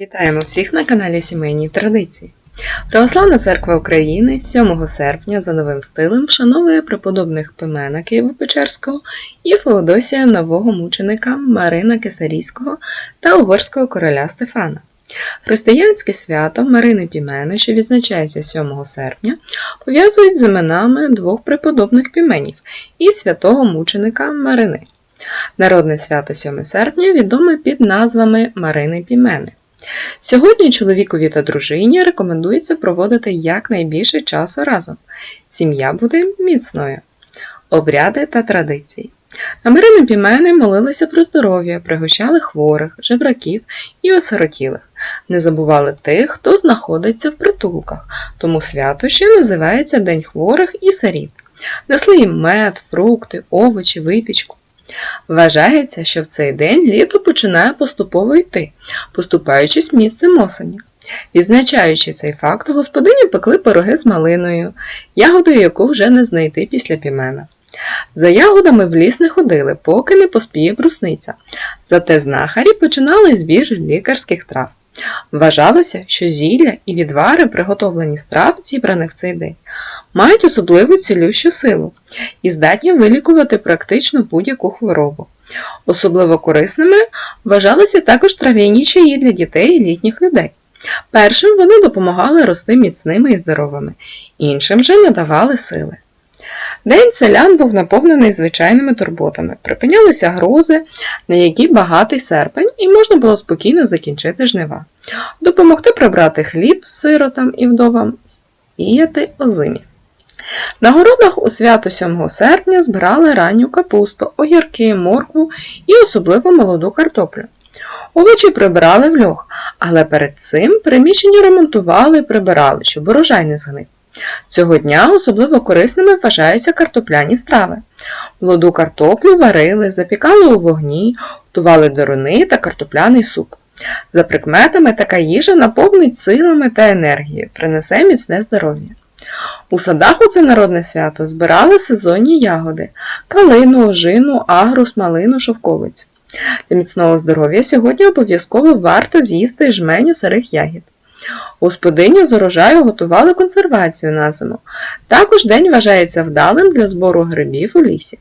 Вітаємо всіх на каналі Сімейні Традиції. Православна церква України 7 серпня за новим стилем вшановує преподобних Пимена Києво-Печерського і Феодосія нового мученика Марина Кесарійського та угорського короля Стефана. Християнське свято Марини Пімени, що відзначається 7 серпня, пов'язують з іменами двох преподобних піменів і святого мученика Марини. Народне свято 7 серпня відоме під назвами Марини Пімени. Сьогодні чоловікові та дружині рекомендується проводити якнайбільше часу разом. Сім'я буде міцною. Обряди та традиції. Намерини Пімени молилися про здоров'я, пригощали хворих, жебраків і осиротілих. Не забували тих, хто знаходиться в притулках, тому свято ще називається День хворих і сиріт. Несли їм мед, фрукти, овочі, випічку. Вважається, що в цей день літо починає поступово йти, поступаючись місцем осені. Відзначаючи цей факт, господині пекли пироги з малиною, ягодою яку вже не знайти після пімена. За ягодами в ліс не ходили, поки не поспіє брусниця. Зате знахарі починали збір лікарських трав. Вважалося, що зілля і відвари, приготовлені з трав, зібраних в цей день, мають особливу цілющу силу і здатні вилікувати практично будь-яку хворобу. Особливо корисними вважалися також трав'яні чаї для дітей і літніх людей. Першим вони допомагали рости міцними і здоровими, іншим же надавали сили. День селян був наповнений звичайними турботами, припинялися грози, на які багатий серпень, і можна було спокійно закінчити жнива, допомогти прибрати хліб сиротам і вдовам, сіяти озимі. На городах у свято 7 серпня збирали ранню капусту, огірки, моркву і особливо молоду картоплю. Овочі прибирали в льох, але перед цим приміщення ремонтували і прибирали, щоб урожай не згнив. Цього дня особливо корисними вважаються картопляні страви. Молоду картоплю варили, запікали у вогні, готували дорони та картопляний суп. За прикметами, така їжа наповнить силами та енергією, принесе міцне здоров'я. У садах у це народне свято збирали сезонні ягоди калину, ожину, агрус, малину, шовковицю. Для міцного здоров'я сьогодні обов'язково варто з'їсти жменю сирих ягід. Господині з урожаю готували консервацію на зиму. Також день вважається вдалим для збору грибів у лісі.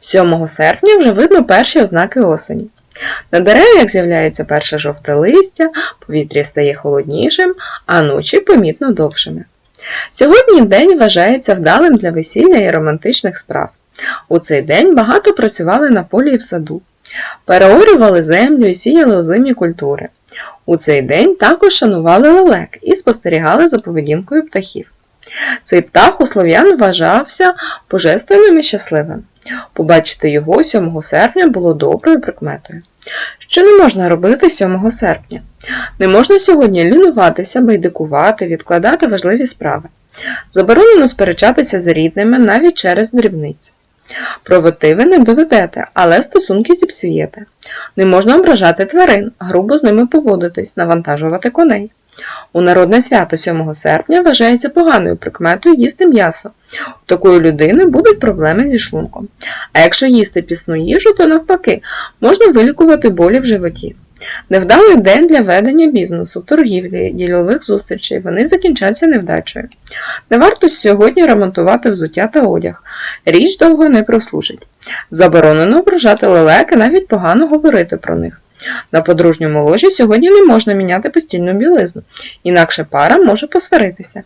7 серпня вже видно перші ознаки осені. На деревах з'являється перше жовте листя, повітря стає холоднішим, а ночі помітно довшими. Сьогодні день вважається вдалим для весілля і романтичних справ. У цей день багато працювали на полі і в саду, переорювали землю і сіяли озимі культури. У цей день також шанували лелек і спостерігали за поведінкою птахів. Цей птах у слов'ян вважався божественним і щасливим. Побачити його 7 серпня було доброю прикметою. Що не можна робити 7 серпня? Не можна сьогодні лінуватися, байдикувати, відкладати важливі справи. Заборонено сперечатися з рідними навіть через дрібниці. Провоти ви не доведете, але стосунки зіпсуєте. Не можна ображати тварин, грубо з ними поводитись, навантажувати коней. У народне свято 7 серпня вважається поганою прикметою їсти м'ясо. У такої людини будуть проблеми зі шлунком. А якщо їсти пісну їжу, то навпаки, можна вилікувати болі в животі. Невдалий день для ведення бізнесу, торгівлі, дільових зустрічей, вони закінчаться невдачею. Не варто сьогодні ремонтувати взуття та одяг. Річ довго не прослужить. Заборонено ображати лелеки, навіть погано говорити про них. На подружньому ложі сьогодні не можна міняти постільну білизну, інакше пара може посваритися.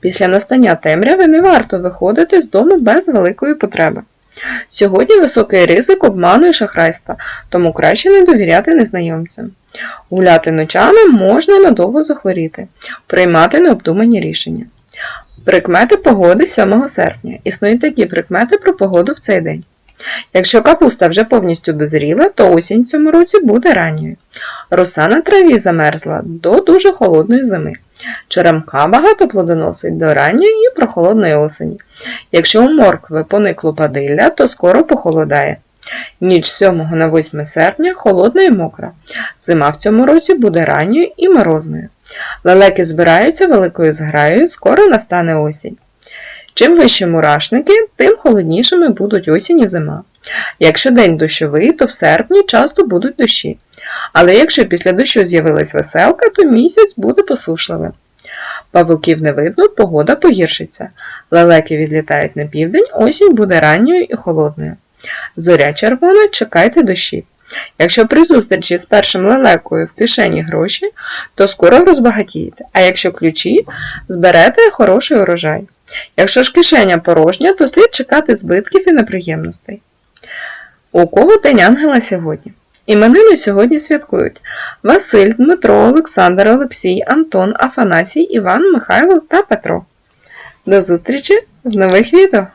Після настання темряви не варто виходити з дому без великої потреби. Сьогодні високий ризик обману і шахрайства, тому краще не довіряти незнайомцям. Гуляти ночами можна надовго захворіти, приймати необдумані рішення. Прикмети погоди 7 серпня. Існують такі прикмети про погоду в цей день. Якщо капуста вже повністю дозріла, то осінь цьому році буде ранньою. Роса на траві замерзла до дуже холодної зими. Черемка багато плодоносить до ранньої і прохолодної осені. Якщо у моркви поникло падилля, то скоро похолодає. Ніч 7 на 8 серпня холодна і мокра. Зима в цьому році буде ранньою і морозною. Лелеки збираються великою зграєю, скоро настане осінь. Чим вище мурашники, тим холоднішими будуть осінь і зима. Якщо день дощовий, то в серпні часто будуть дощі. Але якщо після дощу з'явилась веселка, то місяць буде посушливим. Павуків не видно, погода погіршиться. Лелеки відлітають на південь, осінь буде ранньою і холодною. Зоря червона, чекайте дощі. Якщо при зустрічі з першим лелекою в кишені гроші, то скоро розбагатієте, а якщо ключі, зберете хороший урожай. Якщо ж кишеня порожня, то слід чекати збитків і неприємностей. У кого день ангела сьогодні? Іменини сьогодні святкують Василь, Дмитро, Олександр, Олексій, Антон, Афанасій, Іван, Михайло та Петро. До зустрічі в нових відео!